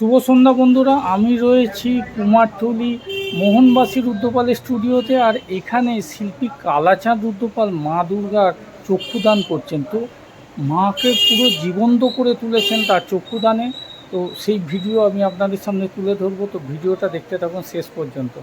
শুভ সন্ধ্যা বন্ধুরা, আমি রয়েছি কুমারটুলি মোহনবাসী রুদ্রপালের স্টুডিওতে আর এখানে শিল্পী কালাচাঁদ রুদ্রপাল মা দুর্গার চক্ষুদান করছেন। তো মাকে পুরো জীবন্ত করে তুলেছেন তার চক্ষুদানে। তো সেই ভিডিও আমি আপনাদের সামনে তুলে ধরবো। তো ভিডিওটা দেখতে থাকুন শেষ পর্যন্ত।